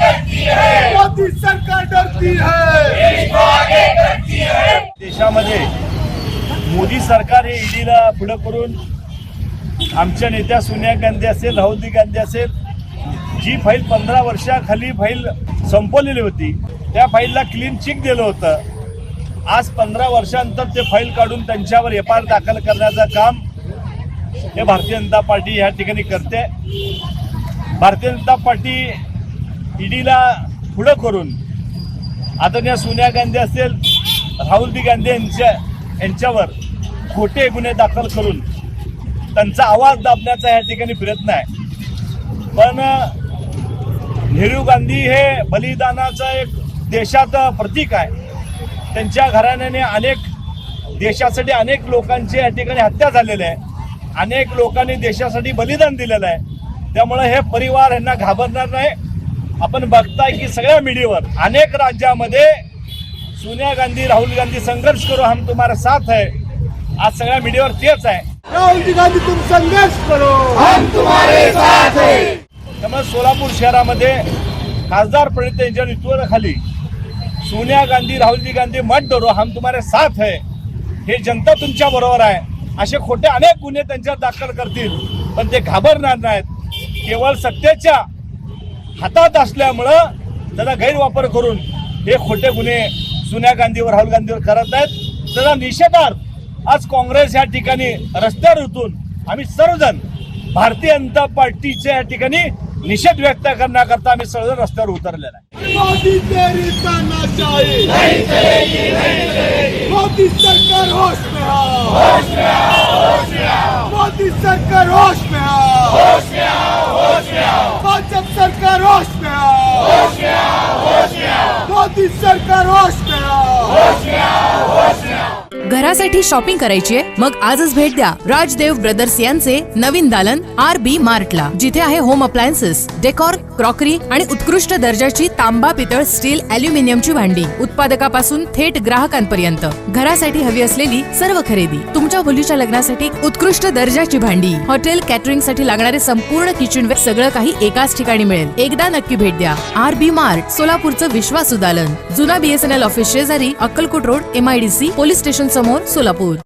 डरती है। मोदी सरकार डरती है। देशामध्ये मोदी सरकार हे ईडीला पुढे करून आमच्या नेत्या सोनिया गांधी असेल राहुल गांधी असेल जी फाईल पंधरा वर्षाखाली फाईल संपवलेली होती त्या फाईलला क्लीन चिक दिलं होतं. आज पंधरा वर्षानंतर ते फाईल काढून त्यांच्यावर एफ आर दाखल करण्याचं काम हे भारतीय जनता पार्टी या ठिकाणी करते. भारतीय जनता पार्टी ईडीला पुढं करून आदरणीय सोनिया गांधी असेल राहुल गांधी यांच्या यांच्यावर खोटे गुन्हे दाखल करून त्यांचा आवाज दाबण्याचा या ठिकाणी प्रयत्न आहे. पण नेहरू गांधी हे बलिदानाचं एक देशाचं प्रतीक आहे. त्यांच्या घराण्याने अनेक देशासाठी अनेक लोकांची या ठिकाणी हत्या झालेल्या आहे. अनेक लोकांनी देशासाठी बलिदान दिलेलं आहे. त्यामुळे हे परिवार यांना घाबरणार नाही. आपण बघताय की सगळ्या मीडियावर अनेक राज्यामध्ये सोनिया गांधी राहुल गांधी संघर्ष करो हम तुम्हारा साथ है. आज सगळ्या मीडियावर तेच आहे. राहुल जी गांधी तुम संघर्ष करो. हम तुम्हारे साथ है. त्यामुळे सोलापूर शहरामध्ये खासदार प्रणित यांच्या नेतृत्वाखाली सोनिया गांधी राहुलजी गांधी मत डरो हम तुम्हारे साथ है. हे जनता तुमच्या बरोबर आहे. असे खोटे अनेक गुन्हे त्यांच्यावर दाखल करतील पण ते घाबरणार नाहीत. केवळ सत्तेच्या हातात असल्यामुळं त्याचा गैरवापर करून हे खोटे गुन्हे सोनिया गांधीवर राहुल गांधीवर करत आहेत. त्याचा निषेधार्थ आज काँग्रेस या ठिकाणी रस्त्यावर उतरून आम्ही सर्वजण भारतीय जनता पार्टीच्या या ठिकाणी निषेध व्यक्त करण्याकरता आम्ही सर्वजण रस्त्यावर उतरलेला आहे. मोदी तेरी तानाशाही नहीं चलेगी नहीं चलेगी मोदी सरकार होश में आओ होश में आओ होश में आओ मोदी सरकार होश में आओ भाजप सरकार होश में आओ होश में घरासाठी शॉपिंग करायची आहे? मग आजच भेट द्या. राजदेव ब्रदर्स यांचे नवीन दालन आर बी मार्टला जिथे आहे होम अप्लायन्सेस डेकॉर क्रॉकरी आणि उत्कृष्ट दर्जाची तांबा पितळ स्टील अल्युमिनियमची भांडी. उत्पादकापासून थेट ग्राहकांपर्यंत. घरासाठी हवी असलेली सर्व खरेदी. तुमच्या मुलीच्या लग्नासाठी उत्कृष्ट दर्जाची भांडी. हॉटेल कॅटरिंगसाठी लागणारे संपूर्ण किचन सगळं काही एकाच ठिकाणी मिळेल. एकदा नक्की भेट द्या. आर बी मार्ट सोलापूरचं विश्वासुदालन जुना बीएसएनएल ऑफिस शेजारी Akkalkot road MIDC police station समोर सोलापूर